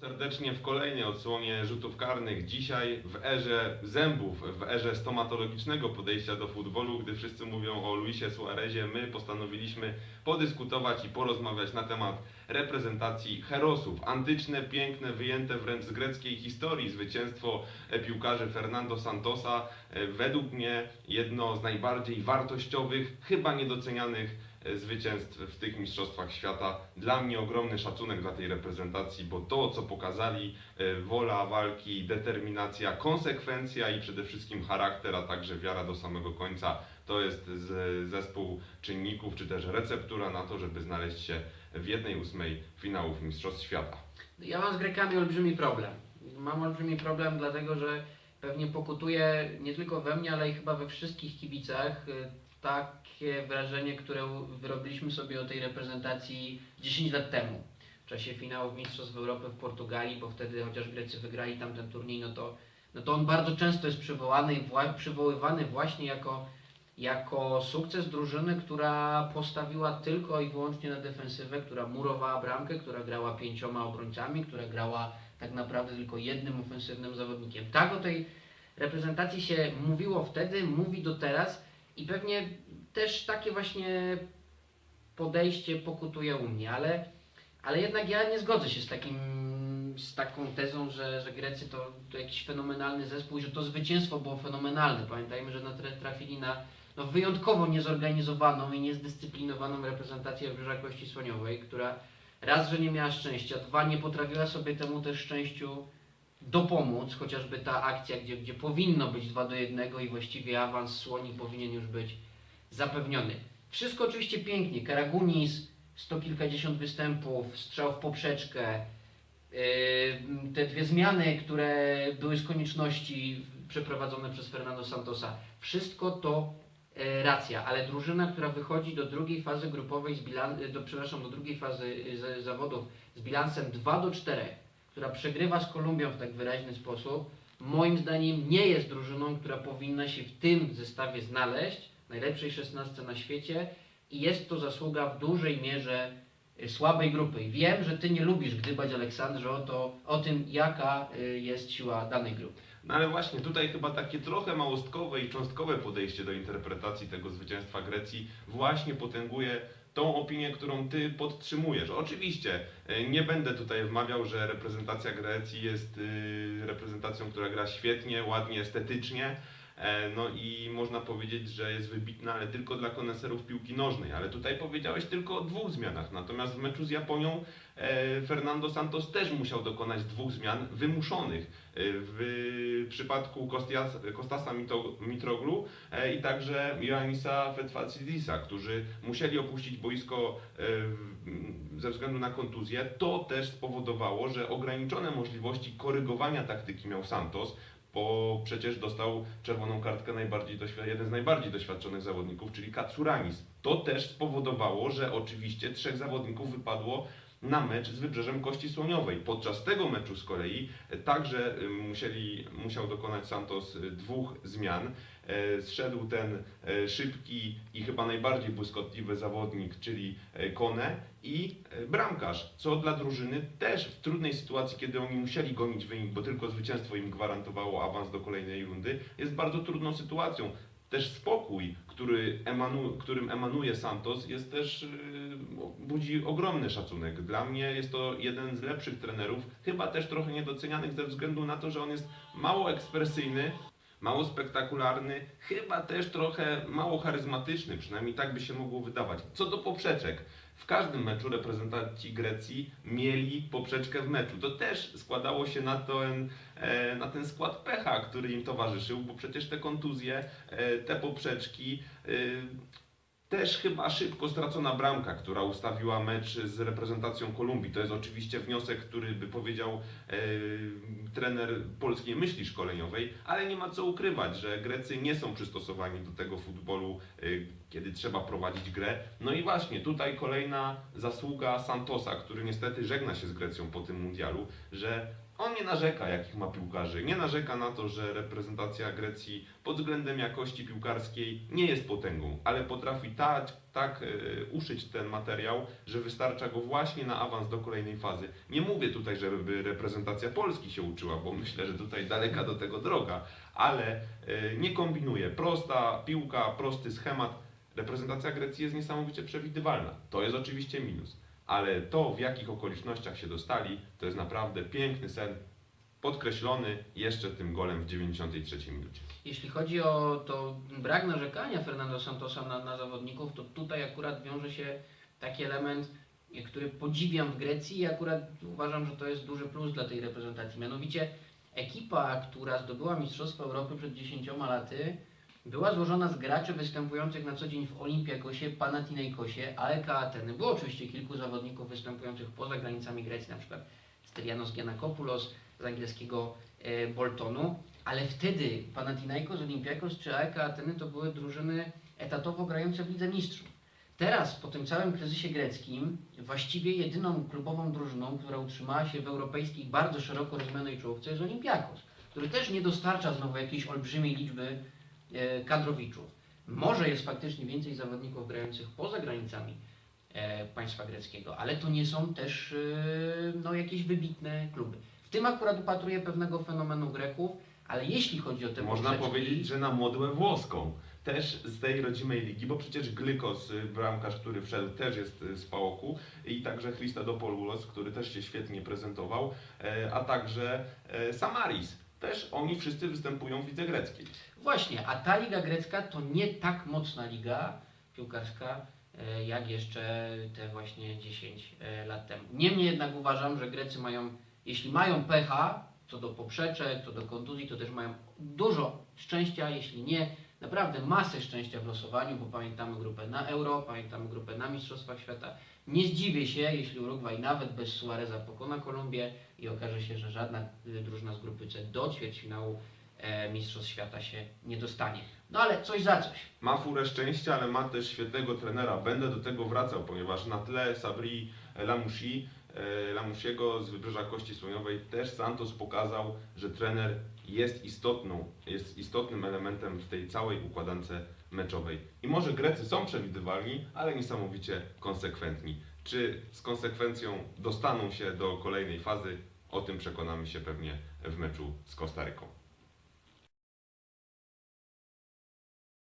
Serdecznie w kolejnej odsłonie rzutów karnych. Dzisiaj w erze zębów, w erze stomatologicznego podejścia do futbolu, gdy wszyscy mówią o Luisie Suarezie, my postanowiliśmy podyskutować i porozmawiać na temat reprezentacji herosów. Antyczne, piękne, wyjęte wręcz z greckiej historii zwycięstwo e, piłkarzy Fernando Santosa. e, Według mnie jedno z najbardziej wartościowych, chyba niedocenianych zwycięstw w tych mistrzostwach świata. Dla mnie ogromny szacunek dla tej reprezentacji, bo to, co pokazali, e, wola walki, determinacja, konsekwencja i przede wszystkim charakter, a także wiara do samego końca, to jest zespół czynników, czy też receptura na to, żeby znaleźć się w jednej ósmej finałów Mistrzostw Świata. Ja mam z Grekami olbrzymi problem. Mam olbrzymi problem, dlatego że pewnie pokutuje nie tylko we mnie, ale i chyba we wszystkich kibicach y, takie wrażenie, które wyrobiliśmy sobie o tej reprezentacji 10 lat temu. W czasie finałów Mistrzostw Europy w Portugalii, bo wtedy chociaż Grecy wygrali tamten turniej, no to, no to on bardzo często jest przywołany, przywoływany właśnie jako, jako sukces drużyny, która postawiła tylko i wyłącznie na defensywę, która murowała bramkę, która grała pięcioma obrońcami, która grała tak naprawdę tylko jednym ofensywnym zawodnikiem. Tak o tej reprezentacji się mówiło wtedy, mówi do teraz i pewnie też takie właśnie podejście pokutuje u mnie, ale, ale jednak ja nie zgodzę się z takim z taką tezą, że, że Grecy to, to jakiś fenomenalny zespół i że to zwycięstwo było fenomenalne. Pamiętajmy, że trafili na no, wyjątkowo niezorganizowaną i niezdyscyplinowaną reprezentację Wybrzeża Kości Słoniowej, która raz, że nie miała szczęścia, dwa, nie potrafiła sobie temu też szczęściu dopomóc, chociażby ta akcja, gdzie, gdzie powinno być 2 do 1 i właściwie awans Słoni powinien już być zapewniony. Wszystko oczywiście pięknie, Karagunis, sto kilkadziesiąt występów, strzał w poprzeczkę, Yy, te dwie zmiany, które były z konieczności przeprowadzone przez Fernando Santosa, wszystko to e, racja, ale drużyna, która wychodzi do drugiej fazy grupowej z bilan- do, przepraszam, do drugiej fazy z, zawodów z bilansem 2 do 4, która przegrywa z Kolumbią w tak wyraźny sposób, moim zdaniem nie jest drużyną, która powinna się w tym zestawie znaleźć, najlepszej 16 na świecie i jest to zasługa w dużej mierze y, słabej grupy. I wiem, że Ty nie lubisz gdybać, Aleksandrze, o, to, o tym, jaka y, jest siła danej grupy. No ale właśnie tutaj chyba takie trochę małostkowe i cząstkowe podejście do interpretacji tego zwycięstwa Grecji właśnie potęguje tą opinię, którą ty podtrzymujesz. Oczywiście e, nie będę tutaj wmawiał, że reprezentacja Grecji jest y, reprezentacją, która gra świetnie, ładnie, estetycznie. E, No i można powiedzieć, że jest wybitna, ale tylko dla koneserów piłki nożnej. Ale tutaj powiedziałeś tylko o dwóch zmianach. Natomiast w meczu z Japonią e, Fernando Santos też musiał dokonać dwóch zmian wymuszonych. E, W przypadku Kostias, Kostasa Mitroglu i także Ioannisa Fetfazidisa, którzy musieli opuścić boisko ze względu na kontuzję. To też spowodowało, że ograniczone możliwości korygowania taktyki miał Santos, bo przecież dostał czerwoną kartkę najbardziej jeden z najbardziej doświadczonych zawodników, czyli Katsuranis. To też spowodowało, że oczywiście trzech zawodników wypadło na mecz z Wybrzeżem Kości Słoniowej. Podczas tego meczu z kolei e, także e, musieli, musiał dokonać Santos e, dwóch zmian. E, Zszedł ten e, szybki i chyba najbardziej błyskotliwy zawodnik, czyli Kone i bramkarz, co dla drużyny też w trudnej sytuacji, kiedy oni musieli gonić wynik, bo tylko zwycięstwo im gwarantowało awans do kolejnej rundy, jest bardzo trudną sytuacją. Też spokój, który emanu, którym emanuje Santos, jest też yy, budzi ogromny szacunek. Dla mnie jest to jeden z lepszych trenerów, chyba też trochę niedocenianych ze względu na to, że on jest mało ekspresyjny, mało spektakularny, chyba też trochę mało charyzmatyczny, przynajmniej tak by się mogło wydawać. Co do poprzeczek, w każdym meczu reprezentanci Grecji mieli poprzeczkę w meczu. To też składało się na ten, e, na ten skład pecha, który im towarzyszył, bo przecież te kontuzje, e, te poprzeczki, e, też chyba szybko stracona bramka, która ustawiła mecz z reprezentacją Kolumbii. To jest oczywiście wniosek, który by powiedział e, trener polskiej myśli szkoleniowej, ale nie ma co ukrywać, że Grecy nie są przystosowani do tego futbolu, e, kiedy trzeba prowadzić grę. No i właśnie tutaj kolejna zasługa Santosa, który niestety żegna się z Grecją po tym mundialu, że On nie narzeka, jakich ma piłkarzy. Nie narzeka na to, że reprezentacja Grecji pod względem jakości piłkarskiej nie jest potęgą, ale potrafi tak, tak e, uszyć ten materiał, że wystarcza go właśnie na awans do kolejnej fazy. Nie mówię tutaj, żeby reprezentacja Polski się uczyła, bo myślę, że tutaj daleka do tego droga, ale e, nie kombinuje. Prosta piłka, prosty schemat. Reprezentacja Grecji jest niesamowicie przewidywalna. To jest oczywiście minus ale to, w jakich okolicznościach się dostali, to jest naprawdę piękny sen, podkreślony jeszcze tym golem w 93 minucie. Jeśli chodzi o to brak narzekania Fernando Santosa na, na zawodników, to tutaj akurat wiąże się taki element, który podziwiam w Grecji i akurat uważam, że to jest duży plus dla tej reprezentacji. Mianowicie ekipa, która zdobyła Mistrzostwo Europy przed 10 laty, była złożona z graczy występujących na co dzień w Olimpiakosie, Panathinaikosie, AEK Ateny. Było oczywiście kilku zawodników występujących poza granicami Grecji, na przykład Stylianos Giannakopoulos z angielskiego e, Boltonu, ale wtedy Panathinaikos, Olympiakos czy AEK Ateny to były drużyny etatowo grające w Lidze Mistrzów. Teraz, po tym całym kryzysie greckim, właściwie jedyną klubową drużyną, która utrzymała się w europejskiej bardzo szeroko rozumianej czołówce jest Olympiakos, który też nie dostarcza znowu jakiejś olbrzymiej liczby kadrowiczów. Może jest faktycznie więcej zawodników grających poza granicami e, państwa greckiego, ale to nie są też e, no, jakieś wybitne kluby. W tym akurat upatruję pewnego fenomenu Greków, ale jeśli chodzi o te Można poprzeczki- powiedzieć, że na modłę włoską. Też z tej rodzimej ligi, bo przecież Glykos, y, bramkarz, który wszedł, też jest y, z Pałoku i także Christodopoulos, który też się świetnie prezentował, e, a także e, Samaris. Też oni wszyscy występują w lidze greckiej. Właśnie, a ta liga grecka to nie tak mocna liga piłkarska, e, jak jeszcze te właśnie 10 e, lat temu. Niemniej jednak uważam, że Grecy mają, jeśli mają pecha, co do poprzeczek, co do kontuzji, to też mają dużo szczęścia, jeśli nie, naprawdę masę szczęścia w losowaniu, bo pamiętamy grupę na Euro, pamiętamy grupę na Mistrzostwach Świata. Nie zdziwię się, jeśli Urugwaj nawet bez Suareza pokona Kolumbię i okaże się, że żadna y, drużyna z grupy C do ćwierćfinału e, Mistrzostw Świata się nie dostanie. No ale coś za coś. Ma furę szczęścia, ale ma też świetnego trenera. Będę do tego wracał, ponieważ na tle Sabri Lamouchi, e, Lamouchiego z Wybrzeża Kości Słoniowej też Santos pokazał, że trener jest istotną, jest istotnym elementem w tej całej układance meczowej. I może Grecy są przewidywalni, ale niesamowicie konsekwentni. Czy z konsekwencją dostaną się do kolejnej fazy? O tym przekonamy się pewnie w meczu z Kostaryką.